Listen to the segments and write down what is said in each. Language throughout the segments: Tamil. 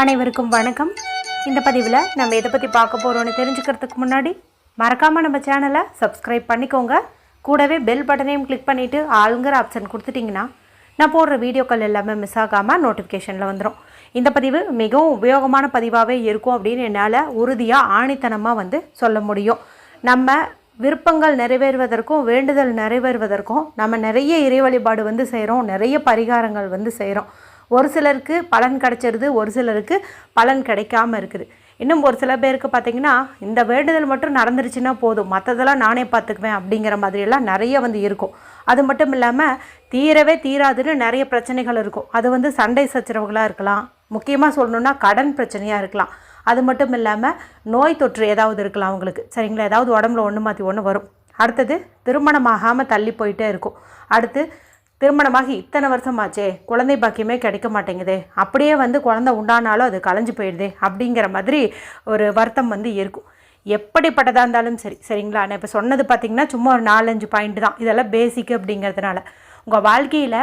அனைவருக்கும் வணக்கம். இந்த பதிவில் நம்ம எதை பற்றி பார்க்க போகிறோன்னு தெரிஞ்சுக்கிறதுக்கு முன்னாடி மறக்காமல் நம்ம சேனலை சப்ஸ்கிரைப் பண்ணிக்கோங்க. கூடவே பெல் பட்டனையும் கிளிக் பண்ணிவிட்டு ஆளுங்கிற ஆப்ஷன் கொடுத்துட்டிங்கன்னா நான் போடுற வீடியோக்கள் எல்லாமே மிஸ் ஆகாமல் நோட்டிஃபிகேஷனில் வந்துடும் இந்த பதிவு மிகவும் உபயோகமான பதிவாகவே இருக்கும் அப்படின்னு என்னால் உறுதியாக ஆணித்தனமாக வந்து சொல்ல முடியும். நம்ம விருப்பங்கள் நிறைவேறுவதற்கும் வேண்டுதல் நிறைவேறுவதற்கும் நம்ம நிறைய இறை வழிபாடு வந்து செய்கிறோம் நிறைய பரிகாரங்கள் வந்து செய்கிறோம் ஒரு சிலருக்கு பலன் கிடைச்சிருது ஒரு சிலருக்கு பலன் கிடைக்காம இருக்குது. இன்னும் ஒரு சில பேருக்கு பார்த்தீங்கன்னா இந்த வேண்டுதல் மட்டும் நடந்துருச்சுன்னா போதும். மற்றதெல்லாம் நானே பார்த்துக்குவேன் அப்படிங்கிற மாதிரியெல்லாம் நிறைய வந்து இருக்கும். அது மட்டும் இல்லாமல் தீரவே தீராதுன்னு நிறைய பிரச்சனைகள் இருக்கும். அது வந்து சண்டை சச்சரவுகளாக இருக்கலாம். முக்கியமாக சொல்லணுன்னா கடன் பிரச்சனையாக இருக்கலாம். அது மட்டும் இல்லாமல் நோய் தொற்று ஏதாவது இருக்கலாம் அவங்களுக்கு. சரிங்களா? ஏதாவது உடம்புல ஒன்று மாற்றி ஒன்று வரும். அடுத்தது திருமணமாகாமல் தள்ளி போயிட்டே இருக்கும். அடுத்து திருமணமாகி இத்தனை வருஷமாச்சே குழந்தை பாக்கியமே கிடைக்க மாட்டேங்குதே. அப்படியே வந்து குழந்தை உண்டானாலும் அது கலைஞ்சு போயிடுதே அப்படிங்கிற மாதிரி ஒரு வருத்தம் வந்து இருக்கும். எப்படிப்பட்டதாக இருந்தாலும் சரி சரிங்களா? நான் இப்போ சொன்னது பார்த்தீங்கன்னா சும்மா ஒரு நாலஞ்சு பாயிண்ட் தான். இதெல்லாம் பேசிக் அப்படிங்கிறதுனால. உங்கள் வாழ்க்கையில்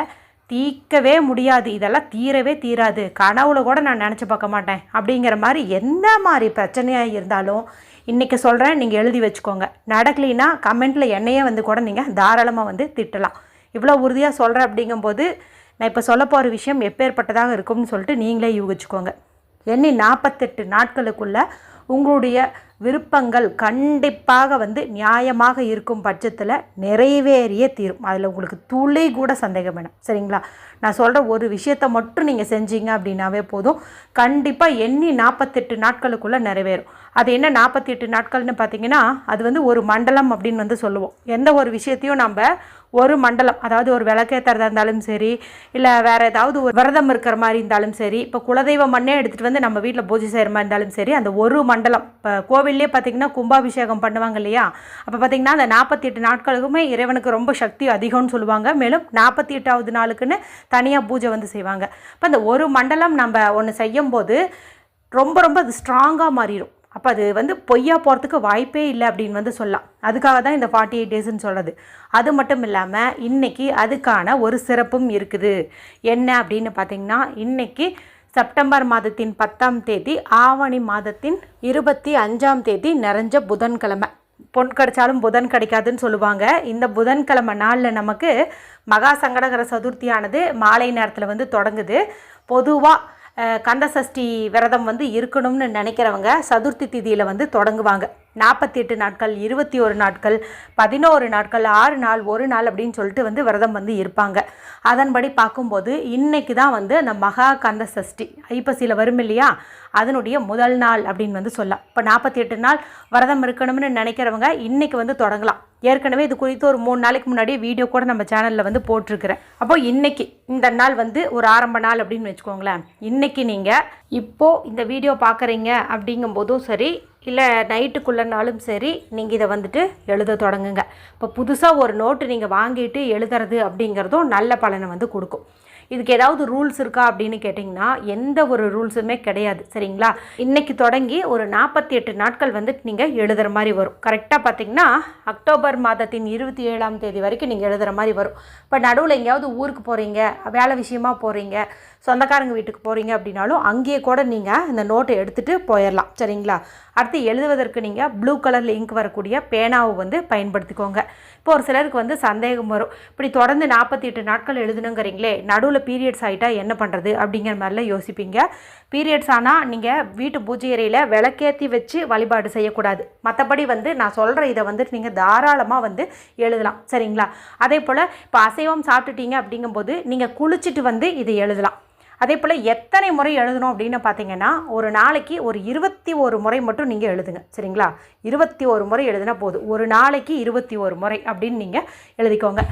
தீர்க்கவே முடியாது. இதெல்லாம் தீரவே தீராது. கனவுல கூட நான் நினச்சி பார்க்க மாட்டேன். அப்படிங்கிற மாதிரி எந்த மாதிரி பிரச்சனையாக இருந்தாலும் இன்றைக்கி சொல்கிறேன் நீங்கள் எழுதி வச்சுக்கோங்க. நடக்கலைன்னா கமெண்ட்டில் என்னையே வந்து கூட நீங்கள் தாராளமாக வந்து திட்டலாம். இவ்வளோ உறுதியாக சொல்கிறேன் அப்படிங்கும்போது நான் இப்போ சொல்ல போகிற விஷயம் எப்பேற்பட்டதாக இருக்கும்னு சொல்லிட்டு நீங்களே யூகிச்சுக்கோங்க. எண்ணி நாற்பத்தெட்டு நாட்களுக்குள்ள உங்களுடைய விருப்பங்கள் கண்டிப்பாக வந்து நியாயமாக இருக்கும் பட்சத்தில் நிறைவேறிய தீரும். அதில் உங்களுக்கு துளி கூட சந்தேகம் வேணும். சரிங்களா? நான் சொல்கிற ஒரு விஷயத்தை மட்டும் நீங்கள் செஞ்சீங்க அப்படின்னாவே போதும். கண்டிப்பாக எண்ணி நாற்பத்தெட்டு நாட்களுக்குள்ளே நிறைவேறும். அது என்ன நாற்பத்தி எட்டு நாட்கள்னு பார்த்தீங்கன்னா அது வந்து ஒரு மண்டலம் அப்படின்னு வந்து சொல்லுவோம். எந்த ஒரு விஷயத்தையும் நம்ம ஒரு மண்டலம் அதாவது ஒரு விளக்கேற்றுறதா இருந்தாலும் சரி இல்லை வேறு ஏதாவது ஒரு விரதம் இருக்கிற மாதிரி இருந்தாலும் சரி இப்போ குலதெய்வ மண்ணே எடுத்துகிட்டு வந்து நம்ம வீட்டில் பூஜை செய்கிற மாதிரி இருந்தாலும் சரி அந்த ஒரு மண்டலம் இப்போ கோவில் கோவில்லே பார்த்திங்கன்னா கும்பாபிஷேகம் பண்ணுவாங்க இல்லையா? அப்போ பார்த்திங்கன்னா அந்த நாற்பத்தி எட்டு நாட்களுக்குமே இறைவனுக்கு ரொம்ப சக்தி அதிகம்னு சொல்லுவாங்க. மேலும் நாற்பத்தி எட்டாவது நாளுக்குன்னு தனியாக பூஜை வந்து செய்வாங்க. இப்போ அந்த ஒரு மண்டலம் நம்ம ஒன்று செய்யும்போது ரொம்ப ரொம்ப அது ஸ்ட்ராங்காக மாறிடும் அப்போ அது வந்து பொய்யா போகிறதுக்கு வாய்ப்பே இல்லை அப்படின்னு வந்து சொல்லலாம். அதுக்காக தான் இந்த ஃபார்ட்டி எயிட் டேஸ்ன்னு சொல்கிறது அது மட்டும் இல்லாமல் இன்றைக்கி அதுக்கான ஒரு சிறப்பும் இருக்குது. என்ன அப்படின்னு பார்த்தீங்கன்னா இன்றைக்கி செப்டம்பர் மாதத்தின் பத்தாம் தேதி ஆவணி மாதத்தின் இருபத்தி அஞ்சாம் தேதி நிறைஞ்ச புதன்கிழமை. பொன் கிடைச்சாலும் புதன் கிடைக்காதுன்னு சொல்லுவாங்க. இந்த புதன்கிழமை நாளில் நமக்கு மகா சங்கடகர சதுர்த்தியானது மாலை நேரத்தில் வந்து தொடங்குது. பொதுவாக கந்தசஷ்டி விரதம் வந்து இருக்கணும்னு நினைக்கிறவங்க சதுர்த்தி திதியில் வந்து தொடங்குவாங்க. நாற்பத்தி எட்டு நாட்கள் இருபத்தி ஒரு நாட்கள் பதினோரு நாட்கள் ஆறு நாள் ஒரு நாள் அப்படின்னு சொல்லிட்டு வந்து விரதம் வந்து இருப்பாங்க. அதன்படி பார்க்கும்போது இன்னைக்கு தான் வந்து அந்த மகா கந்த சஷ்டி ஐப்பசியில் வரும் இல்லையா? அதனுடைய முதல் நாள் அப்படின்னு வந்து சொல்லலாம். இப்போ நாற்பத்தி எட்டு நாள் விரதம் இருக்கணும்னு நினைக்கிறவங்க இன்னைக்கு வந்து தொடங்கலாம். ஏற்கனவே இது குறித்து ஒரு மூணு நாளைக்கு முன்னாடியே வீடியோ கூட நம்ம சேனலில் வந்து போட்டிருக்கிறேன். அப்போ இன்னைக்கு இந்த நாள் வந்து ஒரு ஆரம்ப நாள் அப்படின்னு வச்சுக்கோங்களேன். இன்னைக்கு நீங்கள் இப்போது இந்த வீடியோ பார்க்குறீங்க அப்படிங்கும்போதும் சரி இல்லை நைட்டுக்குள்ளனாலும் சரி நீங்கள் இதை வந்துட்டு எழுத தொடங்குங்க. இப்போ புதுசாக ஒரு நோட்டு நீங்கள் வாங்கிட்டு எழுதுறது அப்படிங்கிறதும் நல்ல பலனை வந்து கொடுக்கும். இதுக்கு ஏதாவது ரூல்ஸ் இருக்கா அப்படின்னு கேட்டிங்கன்னா எந்த ஒரு ரூல்ஸுமே கிடையாது சரிங்களா? இன்றைக்கி தொடங்கி ஒரு நாற்பத்தி எட்டு நாட்கள் வந்து நீங்கள் எழுதுகிற மாதிரி வரும். கரெக்டாக பார்த்தீங்கன்னா அக்டோபர் மாதத்தின் இருபத்தி ஏழாம் தேதி வரைக்கும் நீங்கள் எழுதுகிற மாதிரி வரும். இப்போ நடுவில் எங்கேயாவது ஊருக்கு போகிறீங்க வேலை விஷயமா போகிறீங்க சொந்தக்காரங்க வீட்டுக்கு போகிறீங்க அப்படின்னாலும் அங்கேயே கூட நீங்கள் இந்த நோட்டை எடுத்துகிட்டு போயிடலாம் சரிங்களா? அடுத்து எழுதுவதற்கு நீங்கள் ப்ளூ கலரில் இங்க் வரக்கூடிய பேனாவை வந்து பயன்படுத்திக்கோங்க. இப்போ ஒரு சிலருக்கு வந்து சந்தேகம் வரும். இப்படி தொடர்ந்து நாற்பத்தி எட்டு நாட்கள் எழுதணுங்கிறீங்களே நடுவில் பீரியட்ஸ் ஆகிட்டா என்ன பண்ணுறது அப்படிங்கிற மாதிரிலாம் யோசிப்பீங்க. பீரியட்ஸ் ஆனால் நீங்கள் வீட்டு பூஜை அறையில் விளக்கேற்றி வச்சு வழிபாடு செய்யக்கூடாது. மற்றபடி வந்து நான் சொல்கிற இதை வந்துட்டு நீங்கள் தாராளமாக வந்து எழுதலாம். சரிங்களா? அதே போல் இப்போ அசைவம் சாப்பிட்டுட்டீங்க அப்படிங்கும்போது நீங்கள் குளிச்சுட்டு வந்து இதை எழுதலாம். அதே போல் எத்தனை முறை எழுதணும் அப்படின்னு பார்த்தீங்கன்னா ஒரு நாளைக்கு ஒரு இருபத்தி ஒரு முறை மட்டும் நீங்கள் எழுதுங்க. சரிங்களா? இருபத்தி ஒரு முறை எழுதினா போதும். ஒரு நாளைக்கு இருபத்தி ஒரு முறை அப்படின்னு நீங்கள் எழுதிக்கோங்க.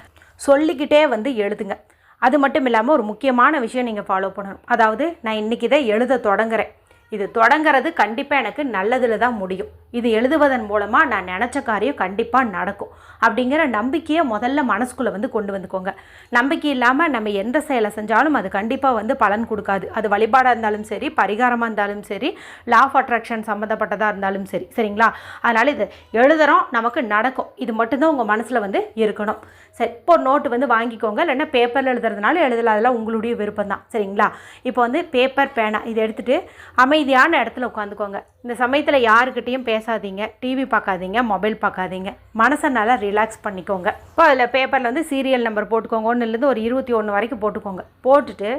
சொல்லிக்கிட்டே வந்து எழுதுங்க. அது மட்டும் இல்லாமல் ஒரு முக்கியமான விஷயம் நீங்கள் ஃபாலோ பண்ணணும். அதாவது நான் இன்றைக்கி இதை எழுத தொடங்குறேன். இது தொடங்குறது கண்டிப்பாக எனக்கு நல்லதில் தான் முடியும். இது எழுதுவதன் மூலமாக நான் நினச்ச காரியம் கண்டிப்பாக நடக்கும். அப்படிங்கிற நம்பிக்கையை முதல்ல மனசுக்குள்ளே வந்து கொண்டு வந்துக்கோங்க. நம்பிக்கை இல்லாமல் நம்ம எந்த செயலை செஞ்சாலும் அது கண்டிப்பாக வந்து பலன் கொடுக்காது. அது வழிபாடாக இருந்தாலும் சரி பரிகாரமாக இருந்தாலும் சரி லா ஆஃப் அட்ராக்ஷன் சம்மந்தப்பட்டதாக இருந்தாலும் சரி. சரிங்களா? அதனால் இது எழுதுகிறோம் நமக்கு நடக்கும். இது மட்டும்தான் உங்கள் மனசில் வந்து இருக்கணும். சரி இப்போ நோட்டு வந்து வாங்கிக்கோங்க. இல்லைன்னா பேப்பரில் எழுதுறதுனால எழுதலாம். அதெல்லாம் உங்களுடைய விருப்பம் தான் சரிங்களா? இப்போ வந்து பேப்பர் பேனா இதை எடுத்துகிட்டு அமைதியான இடத்துல உட்காந்துக்கோங்க. இந்த சமயத்தில் யாருக்கிட்டேயும் பேசாதீங்க டிவி பார்க்காதீங்க மொபைல் பார்க்காதீங்க. மனசை நல்லா ரிலாக்ஸ் பண்ணிக்கோங்க. இப்போ அதில் பேப்பரில் வந்து சீரியல் நம்பர் போட்டுக்கோங்க ஒன்றுலேருந்து ஒரு இருபத்தி ஒன்று வரைக்கும் போட்டுக்கோங்க. போட்டுட்டு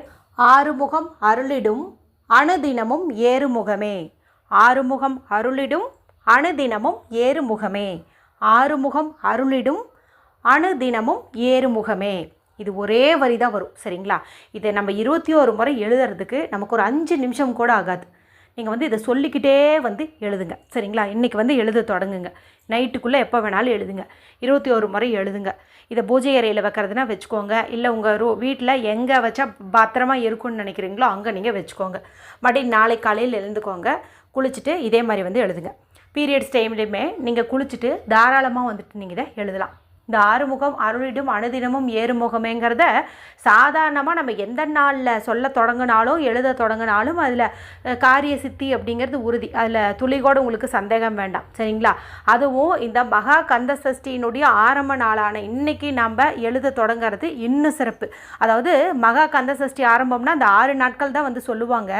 ஆறுமுகம் அருளிடும் அணுதினமும் ஏறுமுகமே. ஆறுமுகம் அருளிடும் அணுதினமும் ஏறுமுகமே. ஆறுமுகம் அருளிடும் அணுதினமும் ஏறுமுகமே. இது ஒரே வரி தான் வரும் சரிங்களா? இதை நம்ம இருபத்தி ஒரு முறை எழுதுறதுக்கு நமக்கு ஒரு அஞ்சு நிமிஷம் கூட ஆகாது. நீங்கள் வந்து இதை சொல்லிக்கிட்டே வந்து எழுதுங்க. சரிங்களா? இன்றைக்கி வந்து எழுத தொடங்குங்க. நைட்டுக்குள்ளே எப்போ வேணாலும் எழுதுங்க. இருபத்தி ஒரு முறை எழுதுங்க. இதை பூஜை அறையில் வைக்கிறதுனா வச்சுக்கோங்க. இல்லை உங்கள் ரூ வீட்டில் எங்கே வச்சா பத்திரமா இருக்கும்னு நினைக்கிறீங்களோ அங்கே நீங்கள் வச்சுக்கோங்க. மறுபடியும் நாளை காலையில் எழுந்துக்கோங்க. குளிச்சுட்டு இதே மாதிரி வந்து எழுதுங்க. பீரியட்ஸ் டைம்லேயுமே நீங்கள் குளிச்சுட்டு தாராளமாக வந்துட்டு நீங்கள் இதை எழுதலாம். இந்த ஆறுமுகம் அருளிடும் அனுதினமும் ஏறுமுகமேங்கிறத சாதாரணமாக நம்ம எந்த நாளில் சொல்ல தொடங்கினாலும் எழுத தொடங்கினாலும் அதில் காரிய சித்தி அப்படிங்கிறது உறுதி. அதில் துளி கூட உங்களுக்கு சந்தேகம் வேண்டாம். சரிங்களா? அதுவும் இந்த மகா கந்த சஷ்டியினுடைய ஆரம்ப நாளான இன்னைக்கு நாம் எழுத தொடங்குறது இன்னும் சிறப்பு. அதாவது மகா கந்த சஷ்டி ஆரம்பம்னா அந்த ஆறு நாட்கள் தான் வந்து சொல்லுவாங்க.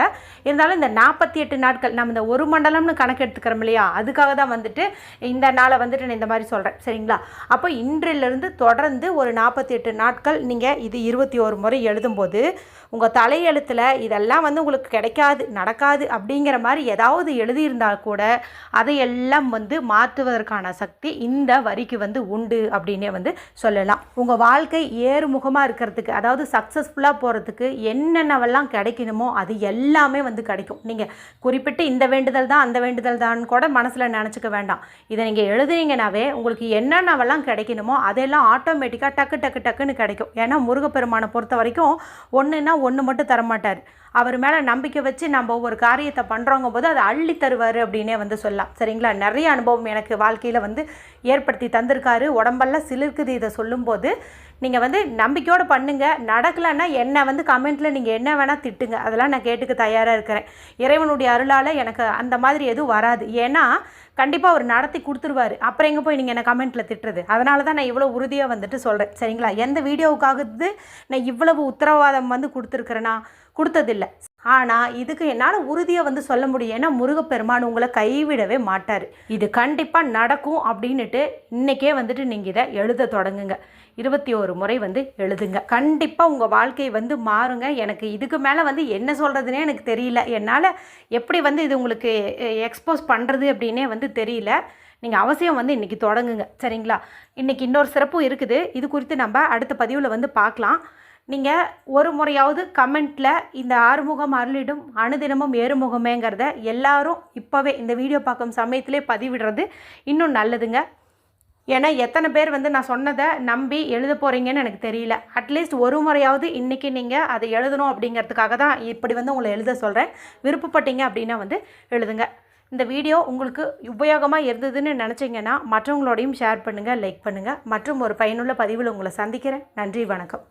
இருந்தாலும் இந்த நாற்பத்தி எட்டு நாட்கள் நம்ம இந்த ஒரு மண்டலம்னு கணக்கு எடுத்துக்கிறோம் இல்லையா? அதுக்காக தான் வந்துட்டு இந்த நாளை வந்துட்டு நான் இந்த மாதிரி சொல்கிறேன் சரிங்களா? அப்போ இன்றிலிருந்து தொடர்ந்து ஒரு நாற்பத்தி எட்டு நாட்கள் நீங்கள் இது இருபத்தி ஒரு முறை எழுதும்போது உங்கள் தலையெழுத்தில் இதெல்லாம் வந்து உங்களுக்கு கிடைக்காது நடக்காது அப்படிங்கிற மாதிரி ஏதாவது எழுதியிருந்தால் கூட அதையெல்லாம் வந்து மாற்றுவதற்கான சக்தி இந்த வரிக்கு வந்து உண்டு அப்படின்னே வந்து சொல்லலாம். உங்கள் வாழ்க்கை ஏறுமுகமாக இருக்கிறதுக்கு அதாவது சக்ஸஸ்ஃபுல்லாக போகிறதுக்கு என்னென்னவெல்லாம் கிடைக்கணுமோ அது எல்லாமே வந்து கிடைக்கும். நீங்கள் குறிப்பிட்டு இந்த வேண்டுதல் தான் அந்த வேண்டுதல் தான் கூட மனசில் நினச்சிக்க வேண்டாம். இதை நீங்கள் எழுதுனீங்கனாவே உங்களுக்கு என்னென்னவெல்லாம் கிடைக்கணுமோ அதெல்லாம் ஆட்டோமேட்டிக்காக டக்கு டக்கு டக்குன்னு கிடைக்கும். ஏன்னா முருகப்பெருமானை பொறுத்த வரைக்கும் ஒன்றுன்னா ஒன்று மட்டும் தரமாட்டார். அவர் மேலே நம்பிக்கை வச்சு நம்ம ஒவ்வொரு காரியத்தை பண்ணுறோங்க போது அதை அள்ளி தருவார் அப்படின்னே வந்து சொல்லலாம். சரிங்களா? நிறைய அனுபவம் எனக்கு வாழ்க்கையில் வந்து ஏற்படுத்தி தந்திருக்காரு. உடம்பெல்லாம் சிலிர்க்குது இதை சொல்லும்போது. நீங்கள் வந்து நம்பிக்கையோடு பண்ணுங்கள் நடக்கலைன்னா என்னை வந்து கமெண்ட்டில் நீங்கள் என்ன வேணால் திட்டுங்க. அதெல்லாம் நான் கேட்டுக்க தயாராக இருக்கிறேன். இறைவனுடைய அருளால் எனக்கு அந்த மாதிரி எதுவும் வராது. ஏன்னா கண்டிப்பாக அவர் நடத்தி கொடுத்துருவார். அப்புறம் எங்கே போய் நீங்கள் என்ன கமெண்ட்டில் திட்டுறது? அதனால தான் நான் இவ்வளோ உறுதியாக வந்துட்டு சொல்கிறேன் சரிங்களா? எந்த வீடியோவுக்காகது நான் இவ்வளவு உத்தரவாதம் வந்து கொடுத்துருக்குறேன்னா கொடுத்ததில்ல. ஆனால் இதுக்கு என்னால் உறுதியாக வந்து சொல்ல முடியும். ஏன்னா முருகப்பெருமான் உங்களை கைவிடவே மாட்டார். இது கண்டிப்பாக நடக்கும் அப்படின்னுட்டு இன்றைக்கே வந்துட்டு நீங்கள் இதை எழுத தொடங்குங்க. இருபத்தி ஒரு முறை வந்து எழுதுங்க. கண்டிப்பாக உங்கள் வாழ்க்கை வந்து மாறுங்க. எனக்கு இதுக்கு மேலே வந்து என்ன சொல்கிறதுனே எனக்கு தெரியல. என்னால் எப்படி வந்து இது உங்களுக்கு எக்ஸ்போஸ் பண்ணுறது அப்படின்னே வந்து தெரியல. நீங்கள் அவசியம் வந்து இன்றைக்கி தொடங்குங்க. சரிங்களா? இன்றைக்கி இன்னொரு சிறப்பும் இருக்குது. இது குறித்து நம்ம அடுத்த பதிவில் வந்து பார்க்கலாம். நீங்கள் ஒரு முறையாவது கமெண்ட்டில் இந்த ஆறுமுகம் அருளிடும் அணுதினமும் ஏறுமுகமேங்கிறத எல்லாரும் இப்போவே இந்த வீடியோ பார்க்கும் சமயத்திலே பதிவிடுறது இன்னும் நல்லதுங்க. ஏன்னா எத்தனை பேர் வந்து நான் சொன்னதை நம்பி எழுத போகிறீங்கன்னு எனக்கு தெரியல. அட்லீஸ்ட் ஒரு முறையாவது இன்றைக்கி நீங்கள் அதை எழுதணும் அப்படிங்கிறதுக்காக தான் இப்படி வந்து உங்களை எழுத சொல்கிறேன் விருப்பப்பட்டீங்க அப்படின்னா வந்து எழுதுங்க. இந்த வீடியோ உங்களுக்கு உபயோகமாக இருந்ததுன்னு நினச்சிங்கன்னா மற்றவங்களோடையும் ஷேர் பண்ணுங்கள் லைக் பண்ணுங்கள் மற்றும் ஒரு பயனுள்ள பதிவில் உங்களை சந்திக்கிறேன். நன்றி வணக்கம்.